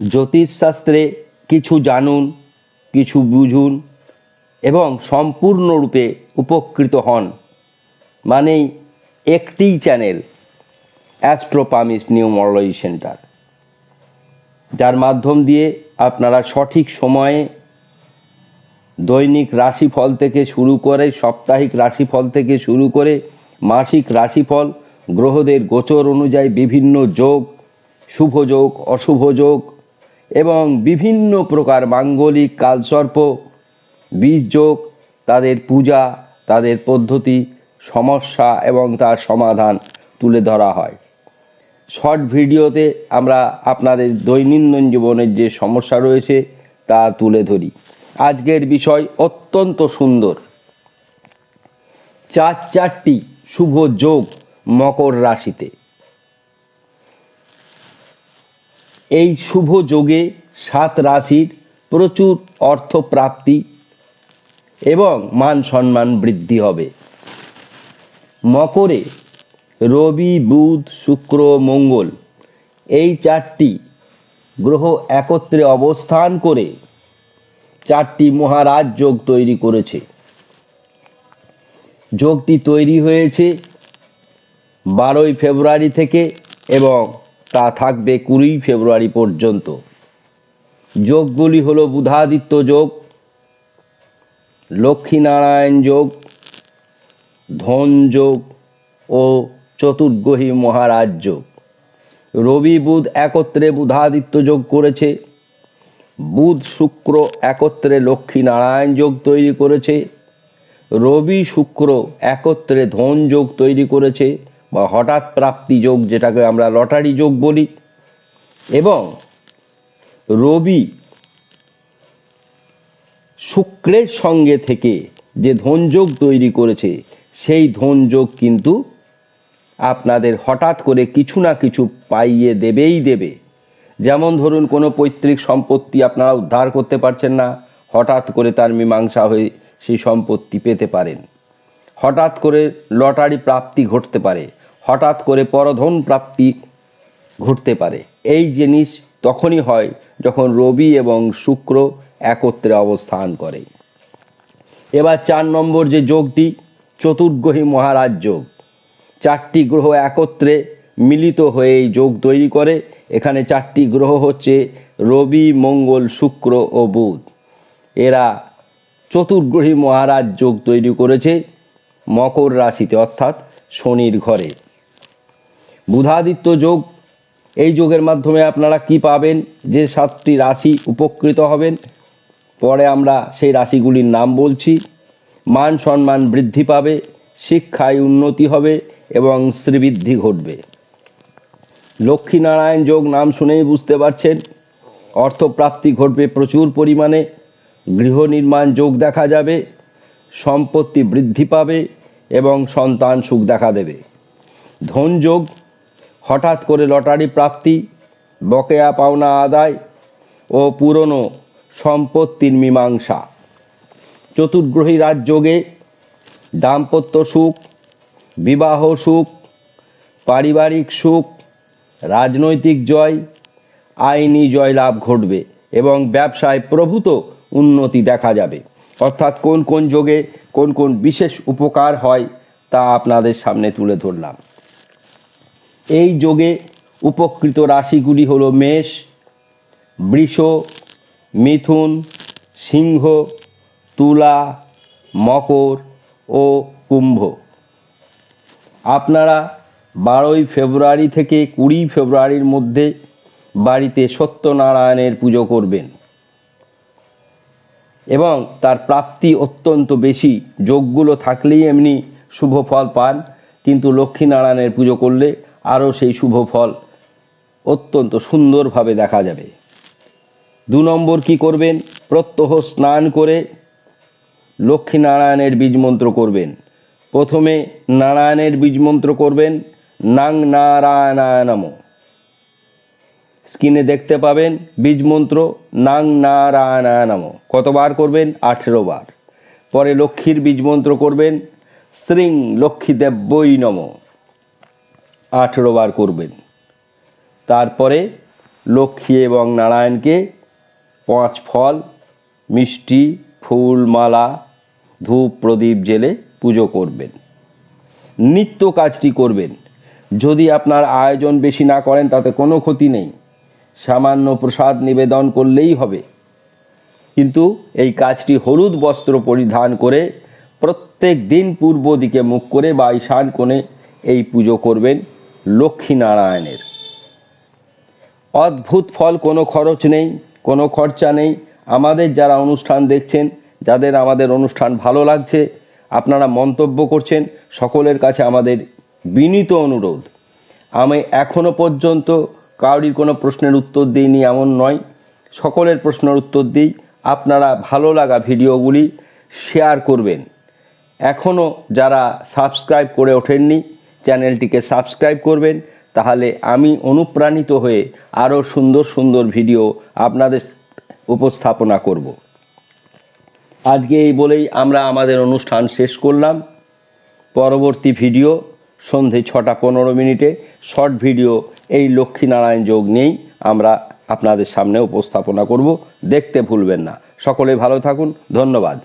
জ্যোতিষশাস্ত্রে কিছু জানুন, কিছু বুঝুন এবং সম্পূর্ণরূপে উপকৃত হন। মানেই একটি চ্যানেল, অ্যাস্ট্রোপামিস নিউমোলজি সেন্টার। যার মাধ্যম দিয়ে আপনারা সঠিক সময়ে দৈনিক রাশিফল থেকে শুরু করে, সাপ্তাহিক রাশিফল থেকে শুরু করে, মাসিক রাশিফল, গ্রহদের গোচর অনুযায়ী বিভিন্ন যোগ, শুভ যোগ, অশুভ যোগ এবং বিভিন্ন প্রকার মাঙ্গলিক কালসর্প বীজ যোগ তাদের পূজা, তাদের পদ্ধতি, সমস্যা এবং তার সমাধান তুলে ধরা হয়। শর্ট ভিডিওতে আমরা আপনাদের দৈনন্দিন জীবনের যে সমস্যা রয়েছে তা তুলে ধরি। আজকের বিষয় অত্যন্ত সুন্দর। চার চারটি শুভ যোগ মকর রাশিতে। এই শুভ যোগে সাত রাশির প্রচুর অর্থপ্রাপ্তি এবং মান সম্মান বৃদ্ধি হবে। মকরে রবি, বুধ, শুক্র, মঙ্গল এই চারটি গ্রহ একত্রে অবস্থান করে চারটি মহারাজ যোগ তৈরি করেছে। যোগটি তৈরি হয়েছে বারোই ফেব্রুয়ারি থেকে এবং তা থাকবে কুড়ি ফেব্রুয়ারি পর্যন্ত। যোগগুলি হলো বুধাদিত্য যোগ, লক্ষ্মীনারায়ণ যোগ, ধন যোগ ও চতুর্গ্রহী মহারাজ যোগ। রবি বুধ একত্রে বুধাদিত্য যোগ করেছে, বুধ শুক্র একত্রে লক্ষ্মী নারায়ণ যোগ তৈরি করেছে, রবি শুক্র একত্রে ধন যোগ তৈরি করেছে বা হঠাৎ প্রাপ্তি যোগ যেটাকে আমরা লটারি যোগ বলি। এবং রবি শুক্রের সঙ্গে থেকে যে ধনযোগ তৈরি করেছে, সেই ধনযোগ কিন্তু আপনাদের হঠাৎ করে কিছু না কিছু পাইয়ে দেবেই দেবে। যেমন ধরুন, কোনো পৈতৃক সম্পত্তি আপনারা উদ্ধার করতে পারছেন না, হঠাৎ করে তার মীমাংসা হয়ে সেই সম্পত্তি পেতে পারেন। হঠাৎ করে লটারি প্রাপ্তি ঘটতে পারে। হঠাৎ করে পরধন প্রাপ্তি ঘটতে পারে। এই জিনিস তখনই হয় যখন রবি এবং শুক্র একত্রে অবস্থান করে। এবার চার নম্বর যে যোগটি, চতুর্গ্রহী মহারাজ যোগ। চারটি গ্রহ একত্রে মিলিত হয়ে এই যোগ তৈরি করে। এখানে চারটি গ্রহ হচ্ছে রবি, মঙ্গল, শুক্র ও বুধ। এরা চতুর্গ্রহী মহারাজ যোগ তৈরি করেছে মকর রাশিতে, অর্থাৎ শনির ঘরে। বুধাদিত্য যোগ। এই যোগের মাধ্যমে আপনারা কি পাবেন? যে সাতটি রাশি উপকৃত হবেন। পরে আমরা সেই রাশিগুলির নাম বলছি। মান সম্মান বৃদ্ধি পাবে, শিক্ষায় উন্নতি হবে এবং শ্রীবৃদ্ধি ঘটবে। লক্ষ্মীনারায়ণ যোগ নাম শুনেই বুঝতে পারছেন। অর্থপ্রাপ্তি ঘটবে প্রচুর পরিমাণে। গৃহ নির্মাণ যোগ দেখা যাবে। সম্পত্তি বৃদ্ধি পাবে এবং সন্তান সুখ দেখা দেবে। ধন যোগ হঠাৎ করে লটারি প্রাপ্তি, বকেয়া পাওনা আদায় ও পুরনো সম্পত্তির মীমাংসা। চতুর্গ্রহী রাজযোগে দাম্পত্য সুখ, বিবাহ সুখ, পারিবারিক সুখ, রাজনৈতিক জয়, আইনি জয়লাভ ঘটবে এবং ব্যবসায় প্রভূত উন্নতি দেখা যাবে। অর্থাৎ কোন কোন যোগে কোন কোন বিশেষ উপকার হয় তা আপনাদের সামনে তুলে ধরলাম। এই যোগে উপকৃত রাশিগুলি হল মেষ, বৃষ, মিথুন, সিংহ, তুলা, মকর ও কুম্ভ। আপনারা বারোই ফেব্রুয়ারি থেকে কুড়ি ফেব্রুয়ারির মধ্যে বাড়িতে সত্যনারায়ণের পুজো করবেন। এবং তার প্রাপ্তি অত্যন্ত বেশি, যোগগুলো থাকলেই এমনি শুভ ফল পান, কিন্তু লক্ষ্মীনারায়ণের পুজো করলে আরও সেই শুভ ফল অত্যন্ত সুন্দরভাবে দেখা যাবে। দু নম্বর কি করবেন? প্রত্যহ স্নান করে লক্ষ্মীনারায়ণের বীজ মন্ত্র করবেন। প্রথমে নারায়ণের বীজ মন্ত্র করবেন, নাং নারায়ণায় নম স্ক্রিনে দেখতে পাবেন বীজ মন্ত্র নাং নারায়ণায় নম কতবার করবেন? আঠেরো বার। পরে লক্ষ্মীর বীজ মন্ত্র করবেন, শ্রীং দেব্যই নম। আঠেরো বার করবেন। তারপরে লক্ষ্মী এবং নারায়ণকে পাঁচ ফল, মিষ্টি, ফুল, মালা, ধূপ, প্রদীপ, জেলে পুজো করবেন। নিত্য কাজটি করবেন। যদি আপনার আয়োজন বেশি না করেন, তাতে কোনো ক্ষতি নেই। সামান্য প্রসাদ নিবেদন করলেই হবে। কিন্তু এই কাজটি হলুদ বস্ত্র পরিধান করে প্রত্যেক দিন পূর্ব দিকে মুখ করে বা ঈশান কোণে এই পুজো করবেন। লক্ষ্মীনারায়ণের। অদ্ভুত ফল কোনো খরচ নেই, কোনো খরচা নেই। আমাদের যারা অনুষ্ঠান দেখছেন, যাদের আমাদের অনুষ্ঠান ভালো লাগছে, আপনারা মন্তব্য করছেন, সকলের কাছে আমাদের বিনীত অনুরোধ। আমি এখনও পর্যন্ত কাউরির কোনো প্রশ্নের উত্তর দিইনি, এমন নয়। সকলের প্রশ্নের উত্তর দিই। আপনারা ভালো লাগা ভিডিওগুলি শেয়ার করবেন। এখনও যারা সাবস্ক্রাইব করে ওঠেননি চ্যানেলটিকে সাবস্ক্রাইব করবেন, তাহলে আমি অনুপ্রাণিত হয়ে আরও সুন্দর সুন্দর ভিডিও আপনাদের উপস্থাপনা করব। আজকে এই বলেই আমরা আমাদের অনুষ্ঠান শেষ করলাম। পরবর্তী ভিডিও সন্ধে ছটা পনেরো মিনিটে, শর্ট ভিডিও এই লক্ষ্মীনারায়ণ যোগ নিয়েই আমরা আপনাদের সামনে উপস্থাপনা করব। দেখতে ভুলবেন না। সকলে ভালো থাকুন, ধন্যবাদ।